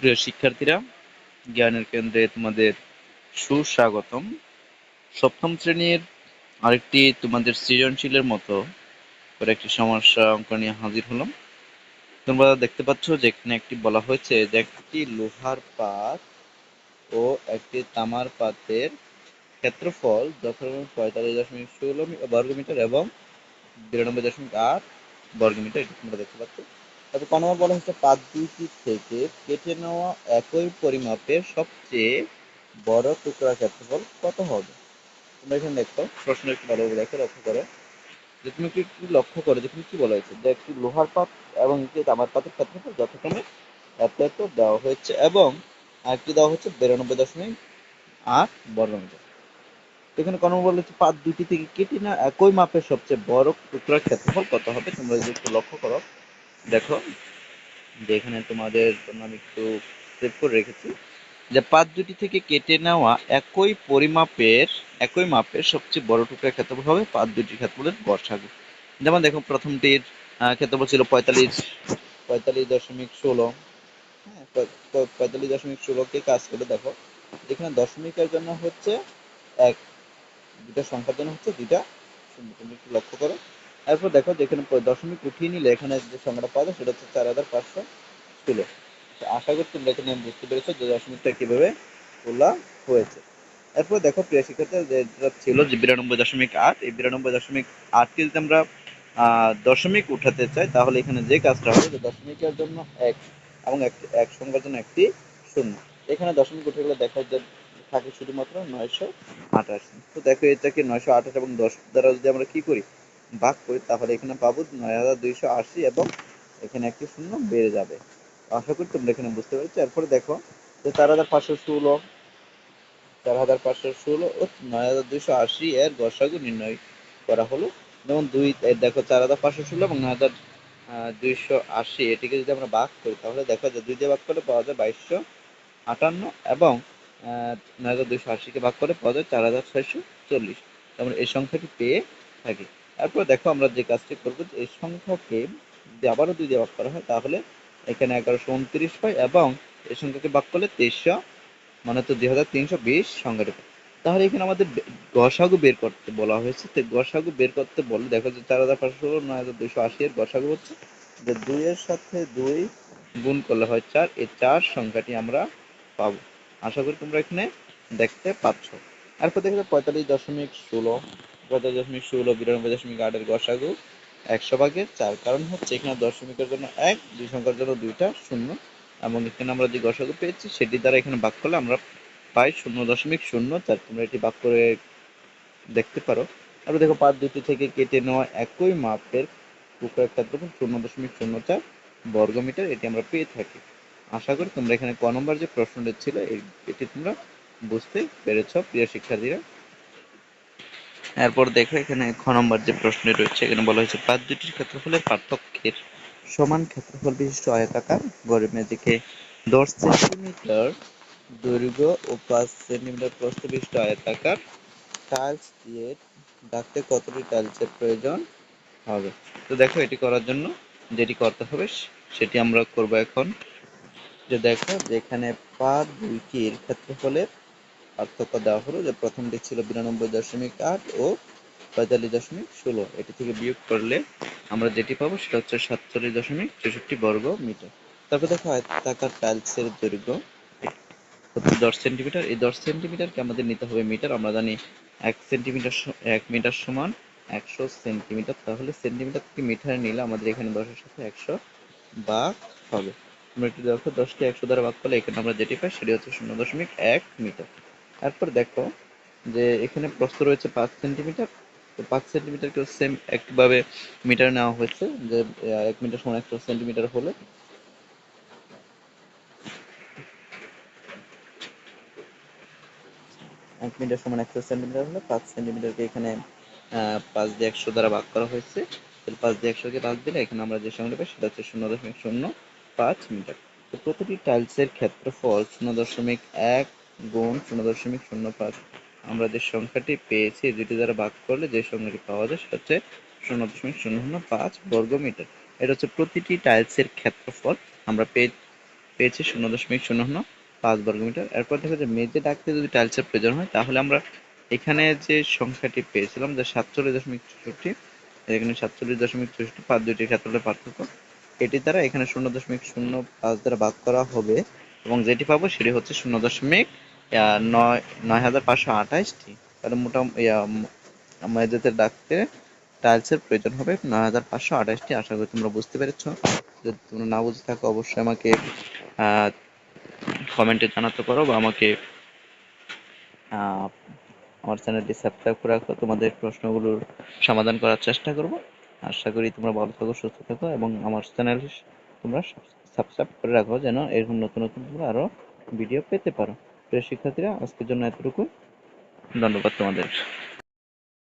প্রিয় শিক্ষার্থীরা, জ্ঞানের কেন্দ্রে তোমাদের সুস্বাগতম। সপ্তম শ্রেণির আরেকটি তোমাদের সৃজনশীলের মতো একটি সমস্যা অঙ্ক নিয়ে হাজির হলাম। তোমরা দেখতে পাচ্ছ যেখানে একটি বলা হয়েছে যে একটি লোহার পাত ও একটি তামার পাতের ক্ষেত্রফল যথাক্রমে পঁয়তাল্লিশ দশমিক ষোলো বর্গমিটার এবং বিরানব্বই দশমিক আট বর্গমিটার। এটা তোমরা দেখতে পাচ্ছ। তারপর ক বলা হচ্ছে পাত দুইটি থেকে কেটে নেওয়া একই পরিমাপের সবচেয়ে বড় টুকরা ক্ষেত্রফল কত হবে? তোমরা এখানে দেখো, প্রশ্ন একটু ভালোভাবে দেখো লক্ষ্য করো। যে তুমি কি কি লক্ষ্য করো যেখানে কি বলা হয়েছে? যে একটি লোহার পাত এবং একটি তামার পাতের ক্ষেত্রফল যথাক্রমে এত এত দেওয়া হয়েছে এবং আরেকটি দেওয়া হচ্ছে বিরানব্বই দশমিক আট বর্গমিটার। এখানে কর্ম বলেছে পাত দুটি থেকে কেটে না একই মাপের সবচেয়ে বড় টুকরার ক্ষেত্রফল কত হবে? তোমরা যদি একটু লক্ষ্য করো। দেখো যে এখানে তোমাদের জন্য আমি একটু সেভ করে রেখেছি। যে পাত দুটি থেকে কেটে নেওয়া একই পরিমাপের, একই মাপের সবচেয়ে বড় টুকরার ক্ষেত্রফল হবে পাত দুটির ক্ষেত্রফলের গড়সাগু যেমন দেখো প্রথমটির ক্ষেত্রফল ছিল পঁয়তাল্লিশ পঁয়তাল্লিশ দশমিক ষোলো। হ্যাঁ পঁয়- পঁয়- পঁয়তাল্লিশ দশমিক ষোলোকে কাজ করে দেখো এখানে দশমিকের জন্য হচ্ছে এক দুটা সংখ্যার জন্য হচ্ছে একটু লক্ষ্য করো। এরপর দেখো যেখানে দশমিক উঠিয়ে নিলে এখানে যে সংখ্যাটা পাওয়া যায় সেটা হচ্ছে চার হাজার পাঁচশো ষোলো। আশা করি তোমরা এখানে বুঝতে পেরেছ যে দশমিকটা কীভাবে তোলা হয়েছে। এরপর দেখো প্রিয় শিক্ষার্থী যেটা ছিল যে বিরানব্বই দশমিক আট, এই বিরানব্বই দশমিক আটকে যদি আমরা দশমিক উঠাতে চাই, তাহলে এখানে যে কাজটা হবে, যে দশমিকের জন্য এক এবং এক সংখ্যার জন্য একটি শূন্য। এখানে দশমিক উঠে গেলে দেখা যায় থাকে শুধুমাত্র নয়শো আঠাশ। তো দেখো এটাকে নয়শো আঠাশ এবং দশ দ্বারা যদি আমরা কি করি ভাগ করি, তাহলে এখানে পাবো নয় হাজার দুইশো আশি এবং এখানে একটি শূন্য বেড়ে যাবে। আশা করি তোমরা এখানে বুঝতে পেরেছ। এরপরে দেখো যে চার হাজার পাঁচশো ষোলো, চার হাজার পাঁচশো ষোলো ও নয় হাজার দুইশো আশি এর গসাগু নির্ণয় করা হলো। যেমন দুই দেখো চার হাজার পাঁচশো ষোলো এবং নয় হাজার দুইশো আশি, এটিকে যদি আমরা ভাগ করি, তাহলে দেখো যে দুই দিয়ে ভাগ করলে পাওয়া যায় বাইশশো আটান্ন এবং নয় হাজার দুইশো আশিকে ভাগ করে পাওয়া যায় চার হাজার ছয়শো চল্লিশ। আমরা এই সংখ্যাটি পেয়ে থাকি। তারপর দেখো আমরা যে কাজটি করব এই সংখ্যাকে যদি আবারও দুই দিয়ে ভাগ করা হয়, তাহলে এখানে এগারোশো উনত্রিশ পাই এবং এই সংখ্যাকে ভাগ করলে তেইশশো মানে তো দুই হাজার তিনশো বিশ সংখ্যাটি তাহলে এখানে আমাদের গসাগু বের করতে বলা হয়েছে। তো গসাগু বের করতে বলে দেখো যে চার হাজার পাঁচশো নয় হাজার দুইশো আশি এর গসাগু হচ্ছে। যে দুইয়ের সাথে দুই গুণ করলে হয় চার, এই চার সংখ্যাটি আমরা পাবো। আশা করি তোমরা এখানে দেখতে পাচ্ছ। এরপর দেখো পঁয়তাল্লিশ দশমিক ষোলো পঁয়তাল্লিশ দশমিক ষোলো, বিরানব্বই দশমিক আটের গসাগু একশো ভাগের চার। কারণ হচ্ছে এখানে দশমিকের জন্য এক, দুই সংখ্যার জন্য দুইটা, শূন্য। এবং এখানে আমরা যে গসাগু পেয়েছি, সেটি দ্বারা এখানে ভাগ করলে আমরা পাই শূন্য দশমিক শূন্য। চার তোমরা এটি ভাগ করে দেখতে পারো। তারপর দেখো পাঁচ দুটি থেকে কেটে নেওয়া একই মাপের টুকরার ক্ষেত্রফল শূন্য দশমিক শূন্য চার বর্গমিটার, এটি আমরা পেয়ে থাকি। আশা করি তোমরা এখানে ক নম্বর যে প্রশ্নটি ছিল, এটি তোমরা বুঝতে পেরেছ, প্রিয় শিক্ষার্থীরা। এরপর দেখো এখানে খ নম্বর যে প্রশ্নটি রয়েছে, এখানে বলা হয়েছে পাঁচ দুটির ক্ষেত্রফলের পার্থক্যের সমান ক্ষেত্রফল বিশিষ্ট আয়তাকার গড়ের মেঝেকে দশ সেন্টিমিটার দৈর্ঘ্য ও পাঁচ সেন্টিমিটার প্রস্থ বিশিষ্ট আয়তাকার টাইলস দিয়ে ঢাকতে কতটি টাইলসের প্রয়োজন হবে? তো দেখো, এটি করার জন্য যেটি করতে হবে, সেটি আমরা করব এখন। যে দেখো, যেখানে পা দুইটির ক্ষেত্রফলের পার্থক্য দেওয়া হলো যে প্রথমটি ছিল বিরানব্বই দশমিক আট ও পঁয়তাল্লিশ দশমিক ষোলো। এটি থেকে বিয়োগ করলে আমরা যেটি পাবো সেটা হচ্ছে সাতচল্লিশ দশমিক চৌষট্টি বর্গ মিটার। তারপর দেখো আয়তাকার টাইলসের দৈর্ঘ্য। হচ্ছে দশ সেন্টিমিটার। এই দশ সেন্টিমিটারকে আমাদের নিতে হবে মিটার। আমরা জানি এক সেন্টিমিটার এক মিটার সমান একশো সেন্টিমিটার। তাহলে সেন্টিমিটার থেকে মিটারে নিলে আমাদের এখানে দশের সাথে একশো ভাগ হবে। আমরা একটু দেখো, দশকে একশো দ্বারা ভাগ করলে এখানে আমরা যেটি পাই সেটি হচ্ছে শূন্য দশমিক এক মিটার। তারপর দেখো যে এখানে প্রস্থ রয়েছে পাঁচ সেন্টিমিটার। তো পাঁচ সেন্টিমিটারকেও সেম একভাবে মিটার নেওয়া হয়েছে যে এক মিটার সমান একশো সেন্টিমিটার হলে। এক মিটার সমান একশো সেন্টিমিটার হলে পাঁচ সেন্টিমিটারকে এখানে পাঁচ দিয়ে একশো দ্বারা ভাগ করা হয়েছে। তাহলে পাঁচ দিয়ে একশোকে ভাগ দিলে এখানে আমরা যে সংখ্যাটা পাই সেটা হচ্ছে শূন্য দশমিক শূন্য পাঁচ মিটার তো প্রতিটি টাইলসের ক্ষেত্রফল শূন্য দশমিক এক গুণ শূন্য দশমিক শূন্য পাঁচ। আমরা যে সংখ্যাটি পেয়েছি দুটি দ্বারা ভাগ করলে যে সংখ্যাটি পাওয়া যায়, সেটা হচ্ছে শূন্য দশমিক শূন্য শূন্য পাঁচ বর্গ মিটার এটা হচ্ছে প্রতিটি টাইলসের ক্ষেত্রফল। আমরা পেয়ে পেয়েছি শূন্য দশমিক শূন্য শূন্য পাঁচ বর্গমিটার। এরপর দেখো যে মেঝে ডাকতে যদি টাইলসের প্রয়োজন হয়, তাহলে আমরা এখানে যে সংখ্যাটি পেয়েছিলাম, যে সাতচল্লিশ দশমিক চৌষট্টি, এখানে সাতচল্লিশ দশমিক চৌষট্টি পাঁচ দুইটির ক্ষেত্রে পার্থক্য। এটি দ্বারা এখানে শূন্য দশমিক শূন্য পাঁচ দ্বারা ভাগ করা হবে এবং যেটি পাবো সেটি হচ্ছে শূন্য দশমিক নয় নয় হাজার পাঁচশো আঠাশটি। তাহলে মোটামুটি মেঝেতে ডাকতে টাইলসের প্রয়োজন হবে নয় হাজার পাঁচশো আঠাশটি, আশা করি তোমরা বুঝতে পেরেছ। যদি তোমরা না বুঝে থাকো, অবশ্যই আমাকে কমেন্টে জানাতে পারো বা আমাকে আমার চ্যানেলটি সাবস্ক্রাইব করে রাখো। তোমাদের প্রশ্নগুলোর সমাধান করার চেষ্টা করব। আশা করি তোমরা ভালো থাকো, সুস্থ থাকো এবং আমার চ্যানেল তোমরা সাবস্ক্রাইব করে রাখো যেন এরকম নতুন নতুন তোমরা আরও ভিডিও পেতে পারো। প্রিয় শিক্ষার্থীরা আজকের জন্য এতটুকু ধন্যবাদ তোমাদের।